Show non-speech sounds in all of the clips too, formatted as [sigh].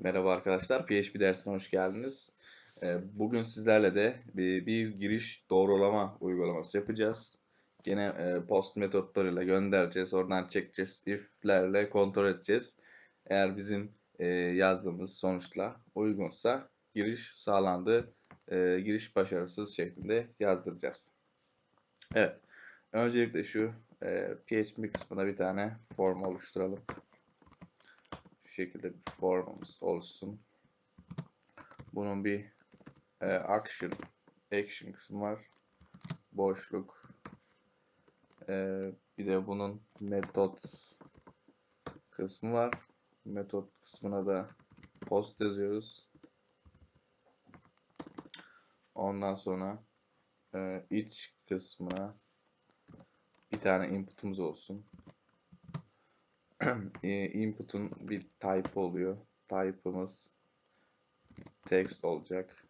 Merhaba arkadaşlar, PHP dersine hoş geldiniz. Ee, Bugün sizlerle de bir, bir giriş doğrulama uygulaması yapacağız. Yine e, post metotlarıyla göndereceğiz, oradan çekeceğiz, if'lerle kontrol edeceğiz. Eğer bizim e, yazdığımız sonuçla uygunsa giriş sağlandı, e, giriş başarısız şeklinde yazdıracağız. Evet, öncelikle şu PHP kısmına bir tane form oluşturalım şekilde bir formumuz olsun. Bunun bir e, action action kısmı var. Boşluk. E, bir de bunun metot kısmı var. Metot kısmına da post yazıyoruz. Ondan sonra e, iç kısmına bir tane input'umuz olsun. [clears throat] E, input'un bir type oluyor. Type'ımız text olacak.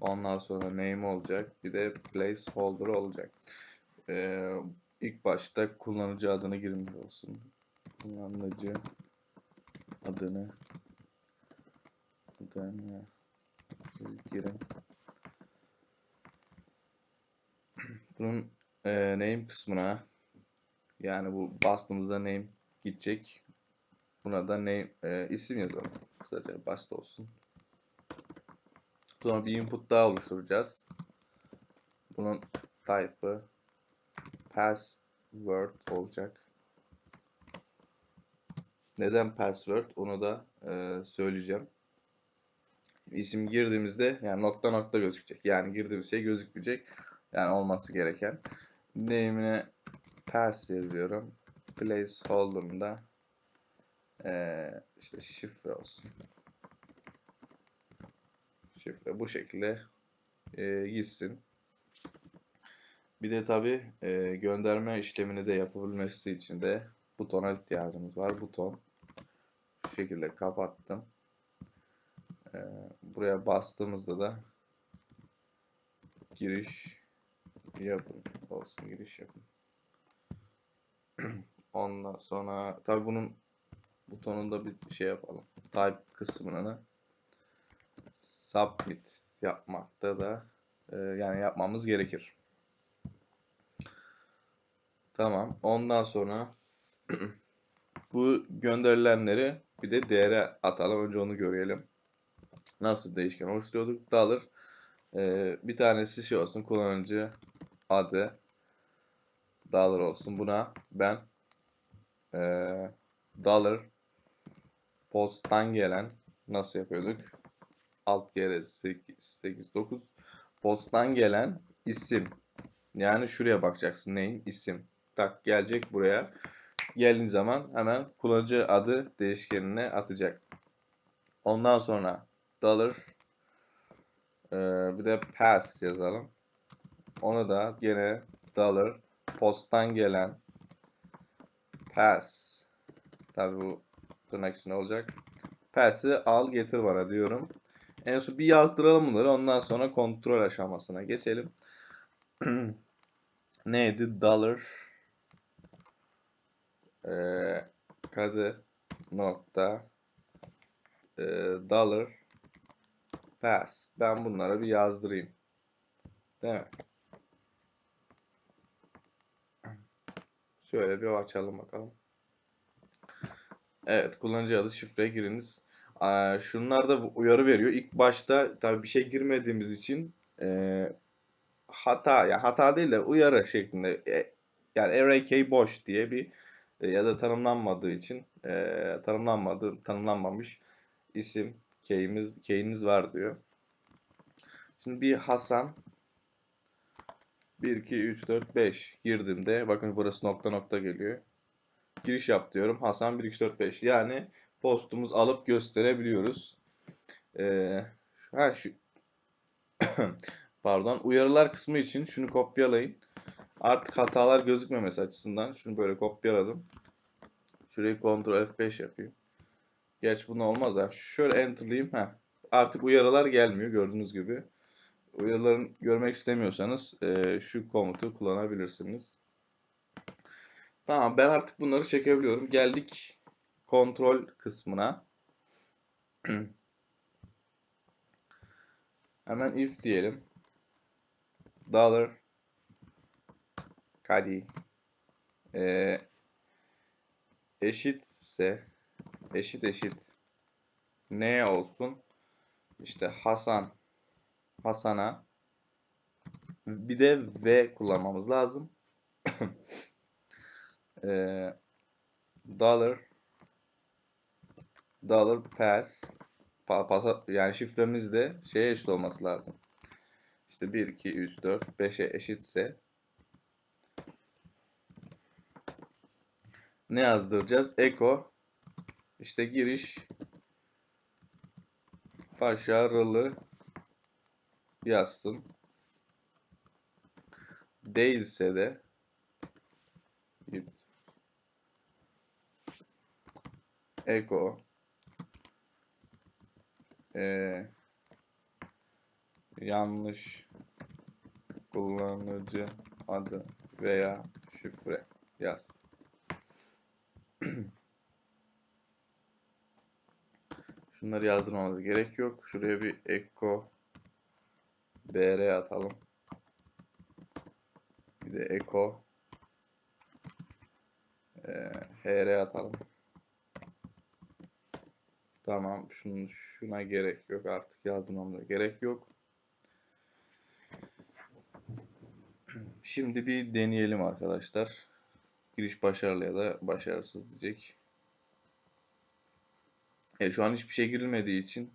Ondan sonra name olacak. Bir de placeholder olacak. Ee, ilk başta kullanıcı adını girmiş olsun. Kullanıcı adını adını girin. [clears throat] Bunun e, name kısmına yani bu bastığımızda name gidecek. Buna da name e, isim yazalım. Kısaca basit olsun. Sonra bir input daha oluşturacağız. Bunun type'ı password olacak. Neden password onu da e, söyleyeceğim. İsim girdiğimizde yani nokta nokta gözükecek. Yani girdiğimiz şey gözükmeyecek. Yani olması gereken. Name'ine pass yazıyorum placeholder'ında ee, işte şifre olsun. Şifre bu şekilde e, gitsin. Bir de tabi e, gönderme işlemini de yapabilmesi için de butona ihtiyacımız var. Buton. Şu şekilde kapattım. E, buraya bastığımızda da giriş yapın olsun giriş yapın. [clears throat] Ondan sonra tabi bunun butonunda bir şey yapalım. Type kısmını submit yapmakta da e, yani yapmamız gerekir. Tamam. Ondan sonra [clears throat] bu gönderilenleri bir de değere atalım. Önce onu görelim. Nasıl değişken oluşturuyorduk? Dollar e, bir tanesi şey olsun kullanıcı adı dollar olsun. Buna ben e, dollar posttan gelen nasıl yapıyorduk? Alt kere 8, 8 9 posttan gelen isim. Yani şuraya bakacaksın. Neyin isim. Tak gelecek buraya. Geldiğin zaman hemen kullanıcı adı değişkenine atacak. Ondan sonra dollar e, bir de pass yazalım. Onu da gene dollar posttan gelen pass. Tabi bu tırnak içinde olacak. Pass'i al getir bana diyorum. En son bir yazdıralım bunları. Ondan sonra kontrol aşamasına geçelim. [clears throat] Neydi? Dollar ee, kadı nokta e, dollar pass. Ben bunlara bir yazdırayım. Değil mi? Şöyle bir açalım bakalım. Evet kullanıcı adı şifre giriniz. Şunlar da uyarı veriyor. İlk başta tabii bir şey girmediğimiz için e, hata yani hata değil de uyarı şeklinde e, yani array key boş diye bir e, ya da tanımlanmadığı için e, tanımlanmadı tanımlanmamış isim key'imiz key'iniz var diyor. Şimdi bir Hasan 1, 2, 3, 4, 5 girdiğimde bakın burası nokta nokta geliyor. Giriş yap diyorum. Hasan 1, 2, 4, 5. Yani postumuz alıp gösterebiliyoruz. Ee, ha, şu [coughs] pardon uyarılar kısmı için şunu kopyalayın. Artık hatalar gözükmemesi açısından şunu böyle kopyaladım. Şurayı Ctrl F5 yapayım. Geç bunu olmaz ya. Şöyle enter'layayım. Heh. Artık uyarılar gelmiyor gördüğünüz gibi uyarıların görmek istemiyorsanız e, şu komutu kullanabilirsiniz. Tamam ben artık bunları çekebiliyorum. Geldik kontrol kısmına. [clears throat] Hemen if diyelim. Dollar Kadi ee, eşitse eşit eşit ne olsun? İşte Hasan Hasan'a bir de V kullanmamız lazım. [coughs] ee, dollar dollar pass pa, pasa, yani şifremiz de şeye eşit olması lazım. İşte 1, 2, 3, 4, 5'e eşitse ne yazdıracağız? Eko işte giriş başarılı yazsın. Değilse de git Eko ee, yanlış kullanıcı adı veya şifre yaz. [clears throat] Şunları yazdırmamız gerek yok. Şuraya bir echo br atalım. Bir de echo e, hr atalım. Tamam. Şunu, şuna gerek yok. Artık yazdırmamıza gerek yok. Şimdi bir deneyelim arkadaşlar. Giriş başarılı ya da başarısız diyecek. E, şu an hiçbir şey girilmediği için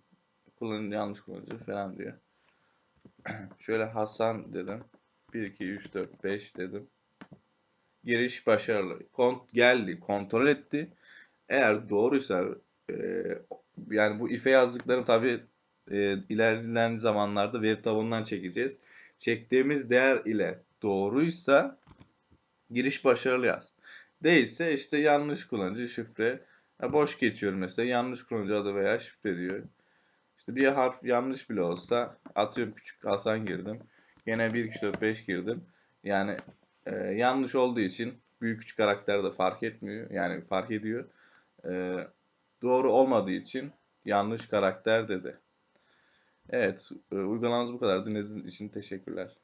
kullanıcı yanlış kullanıcı falan diyor. [clears throat] Şöyle Hasan dedim. 1, 2, 3, 4, 5 dedim. Giriş başarılı. Kont geldi, kontrol etti. Eğer doğruysa e, yani bu ife yazdıklarım tabi e, ilerleyen zamanlarda veri tabanından çekeceğiz. Çektiğimiz değer ile doğruysa giriş başarılı yaz. Değilse işte yanlış kullanıcı şifre. Ya boş geçiyorum mesela yanlış kullanıcı adı veya şifre diyor. İşte bir harf yanlış bile olsa atıyorum küçük Hasan girdim. Gene 1, 2, 4, 5 girdim. Yani e, yanlış olduğu için büyük küçük karakter de fark etmiyor. Yani fark ediyor. E, doğru olmadığı için yanlış karakter dedi. Evet, e, uygulamamız bu kadar. Dinlediğiniz için teşekkürler.